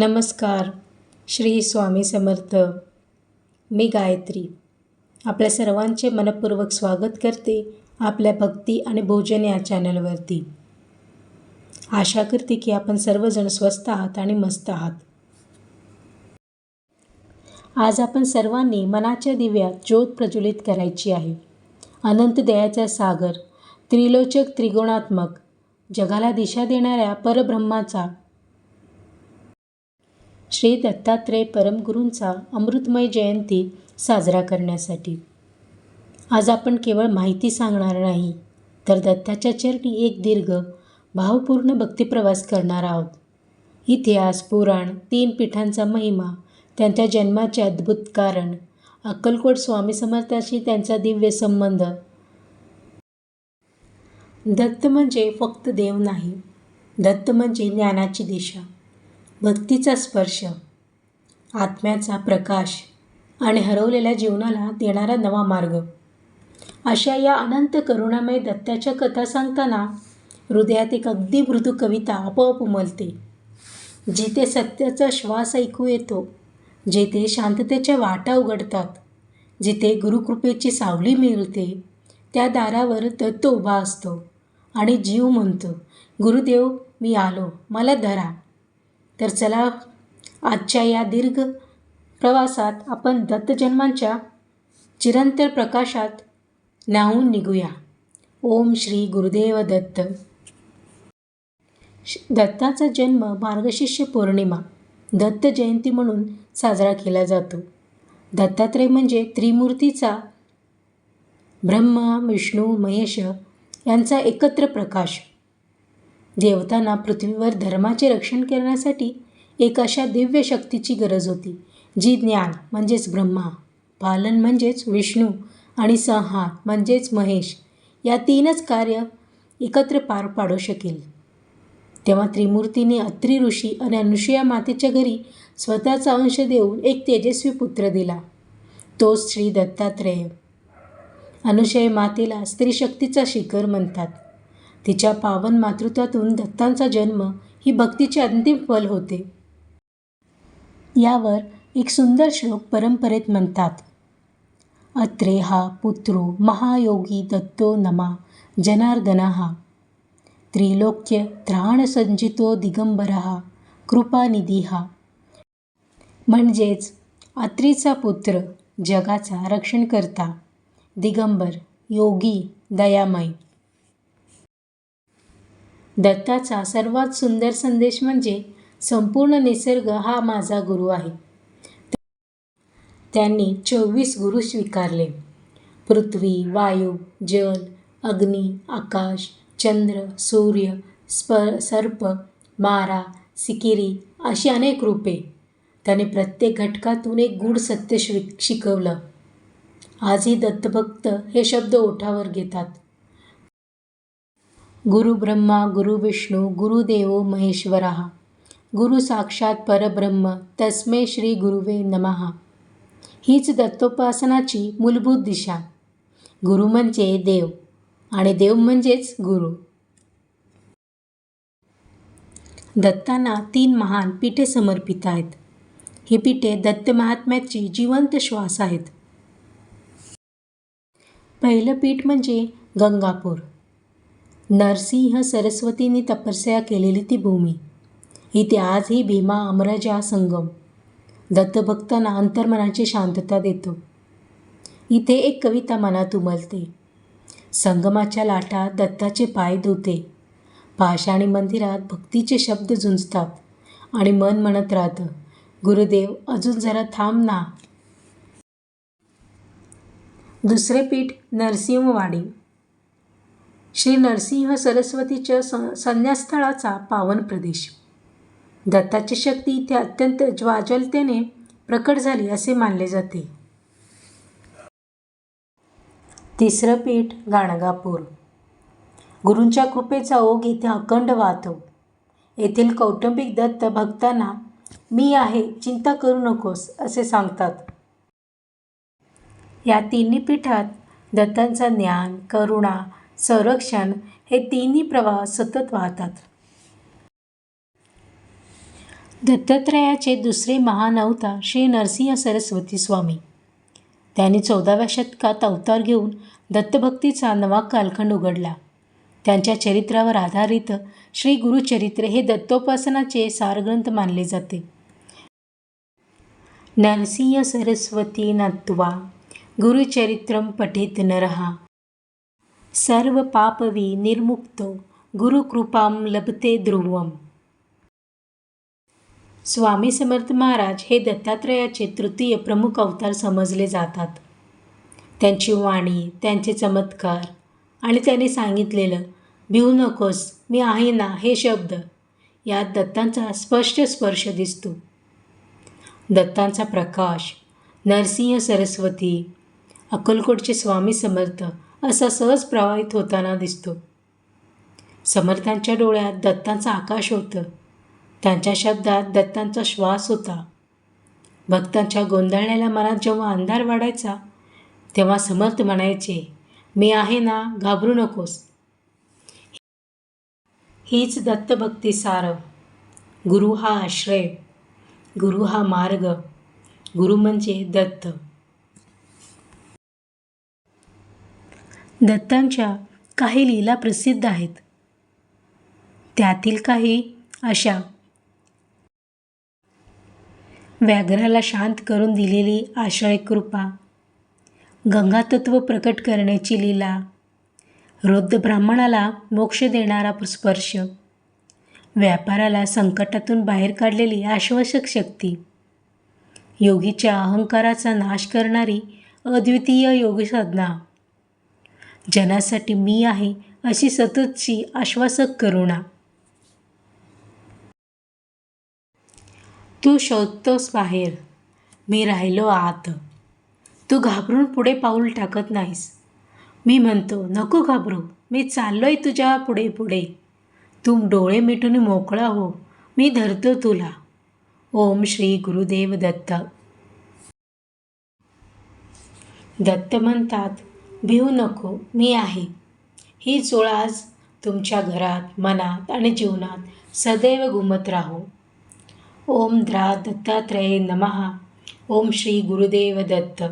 नमस्कार श्री स्वामी समर्थ. मी गायत्री. आपल्या सर्वांचे मनपूर्वक स्वागत करते आपल्या भक्ती आणि भोजन या चॅनलवरती. आशा करते की आपण सर्वजण स्वस्त आहात आणि मस्त आहात. आज आपण सर्वांनी मनाच्या दिव्यात ज्योत प्रज्वलित करायची आहे. अनंत दयाचा सागर त्रिलोचक त्रिगुणात्मक जगाला दिशा देणाऱ्या परब्रह्माचा श्री दत्तात्रय परमगुरूंचा अमृतमय जयंती साजरा करण्यासाठी. आज आपण केवळ माहिती सांगणार नाही तर दत्ताच्या चरणी एक दीर्घ भावपूर्ण भक्तिप्रवास करणार आहोत. इतिहास पुराण तीन पीठांचा महिमा त्यांच्या जन्माचे अद्भुत कारण अक्कलकोट स्वामी समर्थाशी त्यांचा दिव्य संबंध. दत्त म्हणजे फक्त देव नाही दत्त म्हणजे ज्ञानाची दिशा. भक्तीचा स्पर्श आत्म्याचा प्रकाश आणि हरवलेल्या जीवनाला देणारा नवा मार्ग. अशा या अनंत करुणामय दत्ताच्या कथा सांगताना हृदयात एक अगदी मृदू कविता आपोआप उमलते. जिथे सत्याचा श्वास ऐकू येतो जेथे शांततेच्या वाटा उघडतात जिथे गुरुकृपेची सावली मिळते त्या दारावर दत्त उभा असतो आणि जीव म्हणतो गुरुदेव मी आलो मला धरा. तर चला आजच्या या दीर्घ प्रवासात आपण दत्तजन्मांच्या चिरंतर प्रकाशात न्हावून निघूया. ओम श्री गुरुदेव दत्त. दत्ताचा जन्म मार्गशिष्य पौर्णिमा दत्त जयंती म्हणून साजरा केला जातो. दत्तात्रय म्हणजे त्रिमूर्तीचा ब्रह्मा विष्णू महेश यांचा एकत्र प्रकाश. देवतांना पृथ्वीवर धर्माचे रक्षण करण्यासाठी एक अशा दिव्य शक्तीची गरज होती जी ज्ञान म्हणजेच ब्रह्मा पालन म्हणजेच विष्णू आणि संहार म्हणजेच महेश या तीनच कार्य एकत्र पार पाडू शकेल. तेव्हा त्रिमूर्तीने अत्री ऋषी आणि अनुसुया मातेच्या घरी स्वतःचा अंश देऊन एक तेजस्वी पुत्र दिला. तोच श्री दत्तात्रेय. अनुशय मातेला स्त्रीशक्तीचा शिखर म्हणतात. तिच्या पावन मातृत्वातून दत्तांचा जन्म ही भक्तीचे अंतिम फल होते. यावर एक सुंदर श्लोक परंपरेत म्हणतात अत्रे हा पुत्रो महायोगी दत्तो नमा जनार्दना त्रिलोक्य त्राणसंजितो दिगंबरहा कृपानिधी हा म्हणजेच अत्रीचा पुत्र जगाचा रक्षणकर्ता दिगंबर योगी दयामय दत्ताचा सर्वात सुंदर संदेश म्हणजे संपूर्ण निसर्ग हा माझा गुरु आहे. त्यांनी चोवीस गुरु स्वीकारले. पृथ्वी वायू जल अग्नी आकाश चंद्र सूर्य स्प सर्प मारा सिकिरी अशी अनेक रूपे. त्याने प्रत्येक घटकातून एक गूढ सत्य शिक शिकवलं. आजही दत्तभक्त हे शब्द ओठावर घेतात. गुरु ब्रह्मा गुरु विष्णू गुरुदेव महेश्वरा। गुरु साक्षात परब्रह्म तस्मे श्री गुरुवे नमहा हीच दत्तोपासनाची मूलभूत दिशा। गुरु म्हणजे देव आणि देव म्हणजेच गुरु। दत्तांना तीन महान पीठे समर्पित आहेत। ही पीठे दत्त महात्म्याची जिवंत श्वास आहेत। पहिलं पीठ म्हणजे गंगापूर। नरसिंह सरस्वतीने तपस्या केलेली ती भूमी. इथे आजही भीमा अमरजा संगम. दत्तभक्तांना अंतर्मनाची शांतता देतो. इथे एक कविता मनात उमलते. संगमाच्या लाटात दत्ताचे पाय धुते. पाषाणी मंदिरात भक्तीचे शब्द झुंजतात आणि मन म्हणत राहतं गुरुदेव अजून जरा थांब ना. दुसरे पीठ नरसिंहवाडी. श्री नरसिंह सरस्वतीच्या स संन्यासस्थळाचा पावन प्रदेश. दत्ताची शक्ती इथे अत्यंत ज्वाजलतेने प्रकट झाली असे मानले जाते. तिसरं पीठ गाणगापूर. गुरूंच्या कृपेचा ओघ इथे अखंड वाहतो. येथील कौटुंबिक दत्त भक्तांना मी आहे चिंता करू नकोस असे सांगतात. या तिन्ही पीठात दत्तांचा ज्ञान करुणा संरक्षण हे तिन्ही प्रवाह सतत वाहतात. दत्तात्रयाचे दुसरे महान अवतार श्री नरसिंह सरस्वती स्वामी. त्यांनी चौदाव्या शतकात अवतार घेऊन दत्तभक्तीचा नवा कालखंड उघडला. त्यांच्या चरित्रावर आधारित श्री गुरुचरित्र हे दत्तोपासनाचे सारग्रंथ मानले जाते. नरसिंह सरस्वती नत्वा गुरुचरित्रम पठित नरहा सर्व पापवी निर्मुक्तो गुरुकृपाम लभते ध्रुवम. स्वामी समर्थ महाराज हे दत्तात्रयाचे तृतीय प्रमुख अवतार समजले जातात. त्यांची वाणी त्यांचे चमत्कार आणि त्यांनी सांगितलेलं भिवू नकोस मी आहे ना हे शब्द. यात दत्तांचा स्पष्ट स्पर्श दिसतो. दत्तांचा प्रकाश नरसिंह सरस्वती अक्कलकोटचे स्वामी समर्थ असा सहज प्रवाहित होताना दिसतो. समर्थांच्या डोळ्यात दत्तांचं आकाश होतं. त्यांच्या शब्दात दत्तांचा श्वास होता. भक्तांच्या गोंधळलेल्या मनात जेव्हा अंधार वाढायचा तेव्हा समर्थ म्हणायचे मी आहे ना घाबरू नकोस. हीच दत्तभक्ती सार. गुरु हा आश्रय गुरु हा मार्ग. गुरु म्हणजे दत्त. दत्तांच्या काही लीला प्रसिद्ध आहेत. त्यातील काही अशा. व्याघ्राला शांत करून दिलेली आशय कृपा गंगातत्व प्रकट करण्याची लीला वृद्ध ब्राह्मणाला मोक्ष देणारा स्पर्श व्यापाराला संकटातून बाहेर काढलेली आश्वासक शक्ती योगीच्या अहंकाराचा नाश करणारी अद्वितीय योगसाधना. जनासाठी मी आहे अशी सततची आश्वासक करुणा. तू शोधतोस बाहेर. मी राहिलो आत. तू घाबरून पुढे पाऊल टाकत नाहीस. मी म्हणतो नको घाबरू. मी चाललोय तुझ्या पुढे पुढे. तू डोळे मिटून मोकळा हो. मी धरतो तुला. ओम श्री गुरुदेव दत्त. दत्त म्हणतात भिवू नको मी आहे. ही चोळ आज तुमच्या घरात मनात आणि जीवनात सदैव घुमत राहो. ओम द्रा दत्तात्रय नमहा ओम श्री गुरुदेव दत्त.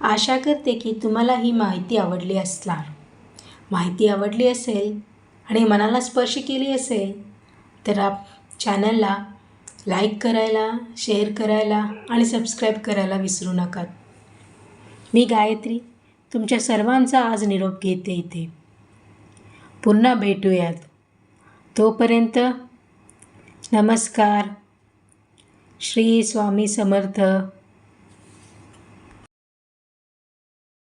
आशा करते की तुम्हाला ही माहिती आवडली असणार. माहिती आवडली असेल आणि मनाला स्पर्श केली असेल तर आप चॅनलला लाईक करायला शेअर करायला आणि सबस्क्राईब करायला विसरू नका. मी गायत्री तुमच्या सर्वांचा आज निरोप घेते इथे. पुन्हा भेटूयात. तोपर्यंत नमस्कार. श्री स्वामी समर्थ.